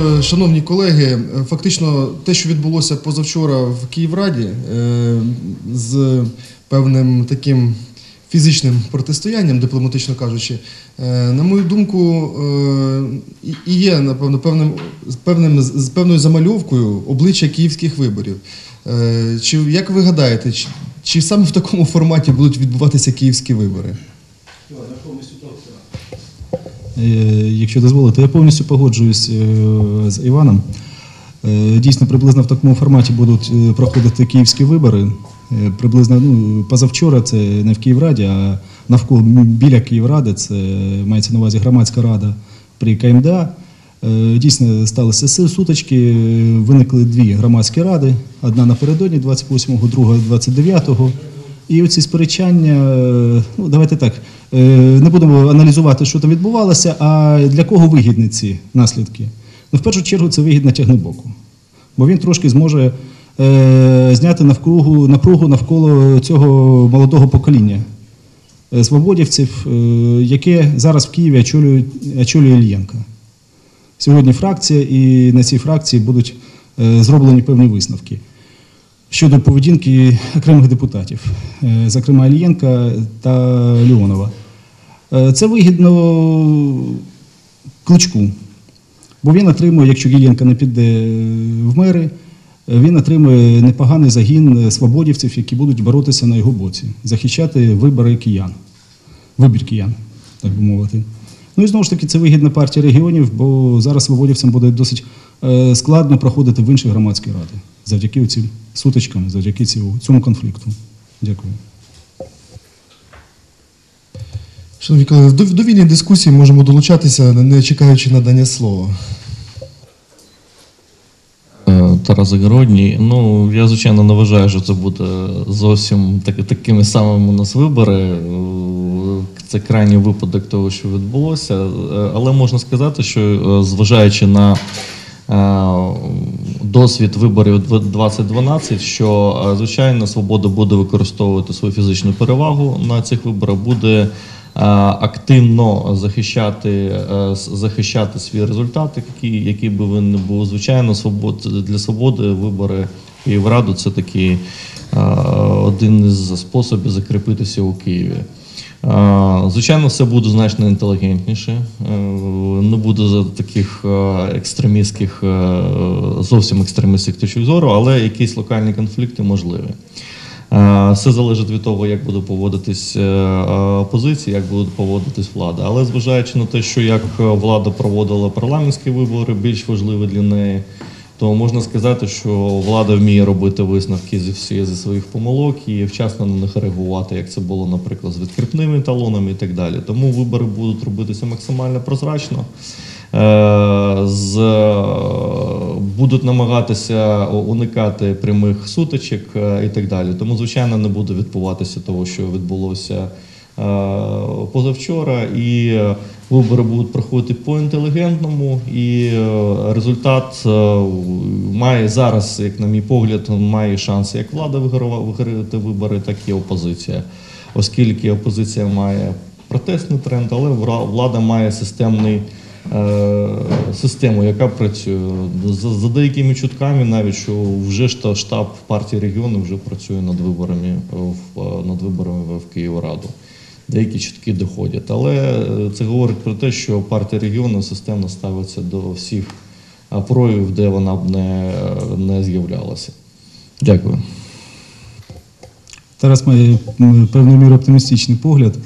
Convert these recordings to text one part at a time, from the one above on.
Е, Шановні колеги, е, фактично те, що відбулося позавчора в Київраді, е, з певним таким фізичним протистоянням, дипломатично кажучи, на мою думку, і- є напевно певним, певним з певною замальовкою обличчя київських виборів. Чи як ви гадаєте, чи саме в такому форматі будуть відбуватися київські вибори? Е, Якщо дозволите, я повністю погоджуюсь е, з Іваном. Е, Дійсно, приблизно в такому форматі будуть проходити київські вибори. Приблизно ну, позавчора це не в Київраді, а навколо біля Київради, це мається на увазі громадська рада при КМДА. Дійсно, сталися сутички, виникли дві громадські ради: одна напередодні 28-го, друга 29-го. І оці сперечання, е, ну давайте так, е, не будемо аналізувати, що там відбувалося, а для кого вигідні ці наслідки. Ну, в першу чергу, це вигідно тягнебоку, бо він трошки зможе е, зняти навкругу, напругу навколо цього молодого покоління свободівців, яке зараз в Києві очолює, очолює Ільєнка. Сьогодні фракція, і на цій фракції будуть зроблені певні висновки щодо поведінки окремих депутатів, е, зокрема Алієнка та Леонова. Е, Це вигідно кличку, бо він отримує, якщо Іллєнка не піде в мери, е, він отримує непоганий загін е, свободівців, які будуть боротися на його боці, захищати вибори киян, вибір киян, так би мовити. Ну і знову ж таки, це вигідна партія регіонів, бо зараз свободівцям буде досить е, складно проходити в інші громадські ради завдяки цим сутичкам, завдяки цьому, цьому конфлікту. Дякую. Шановні колеги, в дов- довільній дискусії можемо долучатися, не чекаючи надання слова. Е, Тарас Загородній. Ну, я, звичайно, не вважаю, що це буде зовсім так, такими самими у нас вибори. Е, Це крайній випадок того, що відбулося. Е, Але можна сказати, що зважаючи на досвід виборів 2012, що е, звичайно свобода буде використовувати свою фізичну перевагу на цих виборах, буде е, активно захищати, е, захищати свій результат, який, який би він не був. Звичайно, свобод, для свободи вибори в Київраду це такий один із способів закріпитися у Києві. Звичайно, все буде значно інтелігентніше, е, не буде за таких е, екстремістських, е, зовсім екстремістських точок зору, але якісь локальні конфлікти можливі. Все залежить від того, як буде поводитись опозиція, як буде поводитись влада. Але зважаючи на те, що як влада проводила парламентські вибори, більш важливі для неї, то можна сказати, що влада вміє робити висновки зі всіх зі своїх помилок і вчасно на них реагувати, як це було, наприклад, з відкріпними талонами і так далі. Тому вибори будуть робитися максимально прозрачно. Е, з, будуть намагатися уникати прямих сутичок е, і так далі. Тому, звичайно, не буде відбуватися того, що відбулося е, позавчора, і е, вибори будуть проходити по-інтелігентному, і е, результат е, має зараз, як на мій погляд, має шанси як влада виграти вибори, так і опозиція, оскільки опозиція має протестний тренд, але влада має системний. е, Систему, яка працює за, за деякими чутками, навіть що вже штаб партії регіону вже працює над виборами в над виборами в Київраду. Деякі чутки доходять. Але е, це говорить про те, що партія регіону системно ставиться до всіх е, проявів, де вона б не, не з'являлася. Дякую. Тарас має м, певною мірою оптимістичний погляд.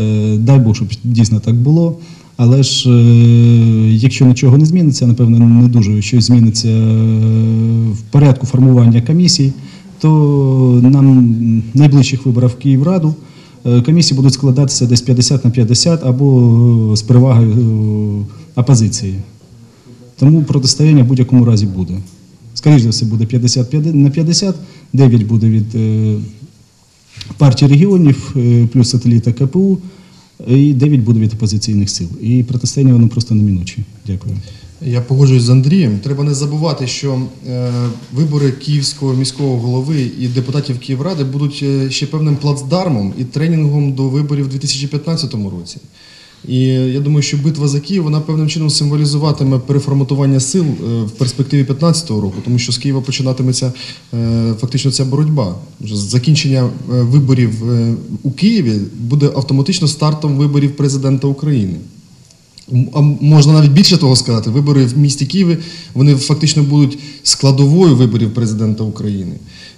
Е, Дай Бог, щоб дійсно так було. Але ж, якщо нічого не зміниться, напевно, не дуже щось зміниться в порядку формування комісій, то нам найближчих виборів в Київраду комісії будуть складатися десь 50 на 50 або е, з перевагою е, опозиції. Тому протистояння в будь-якому разі буде. Скоріше за все, буде 50 на 50, 9 буде від е, партії регіонів, е, плюс сателіта КПУ, і 9 буде від опозиційних сил. І протистояння воно просто неминуче. Дякую. Я погоджуюсь з Андрієм. Треба не забувати, що е, вибори київського міського голови і депутатів Київради будуть е, ще певним плацдармом і тренінгом до виборів у 2015 році. І я думаю, що битва за Київ вона певним чином символізуватиме переформатування сил е, в перспективі 2015 року, тому що з Києва починатиметься е, фактично ця боротьба. Закінчення е, виборів е, у Києві буде автоматично стартом виборів президента України. А можна навіть більше того сказати, вибори в місті Києві вони фактично будуть складовою виборів президента України.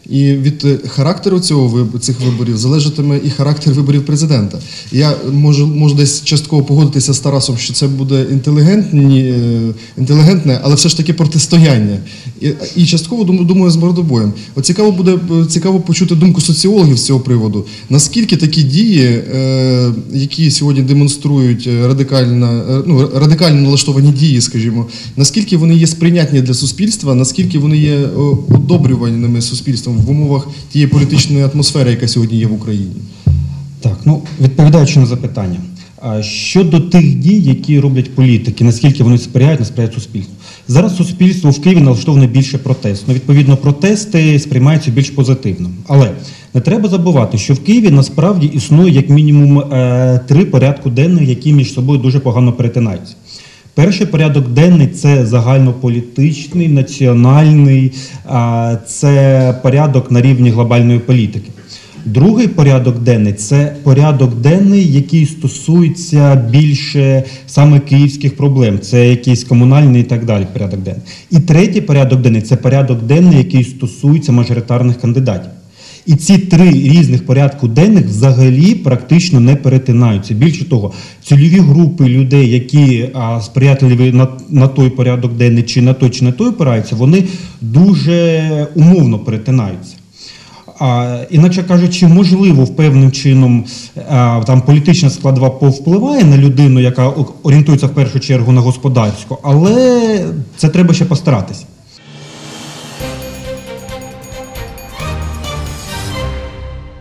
І від е, характеру цього цих виборів залежатиме і характер виборів президента. Я можу, можу десь частково погодитися з Тарасом, що це буде інтелігентні, е, інтелігентне, але все ж таки протистояння. І, і частково думаю, з мордобоєм. От цікаво буде цікаво почути думку соціологів з цього приводу. Наскільки такі дії, е, які сьогодні демонструють радикально, е, ну, радикально налаштовані дії, скажімо, наскільки вони є сприйнятні для суспільства, наскільки вони є одобрюваними суспільством в умовах тієї політичної атмосфери, яка сьогодні є в Україні? Так, ну відповідаючи на запитання. Щодо тих дій, які роблять політики, наскільки вони сприяють, не сприяють суспільству. Зараз суспільство в Києві налаштоване більше протестно. Відповідно, протести сприймаються більш позитивно. Але не треба забувати, що в Києві насправді існує як мінімум е, три порядку денних, які між собою дуже погано перетинаються. Перший порядок денний це загальнополітичний, національний, це порядок на рівні глобальної політики. Другий порядок денний це порядок денний, який стосується більше саме київських проблем. Це якийсь комунальний і так далі. Порядок денний. І третій порядок денний це порядок денний, який стосується мажоритарних кандидатів. І ці три різних порядку денних взагалі практично не перетинаються. Більше того, цільові групи людей, які а, сприятливі на, на той порядок денний, чи на той, чи на той опираються, вони дуже умовно перетинаються. А, іначе кажучи, можливо, в певним чином а, там політична складова повпливає на людину, яка орієнтується в першу чергу на господарську, але це треба ще постаратись.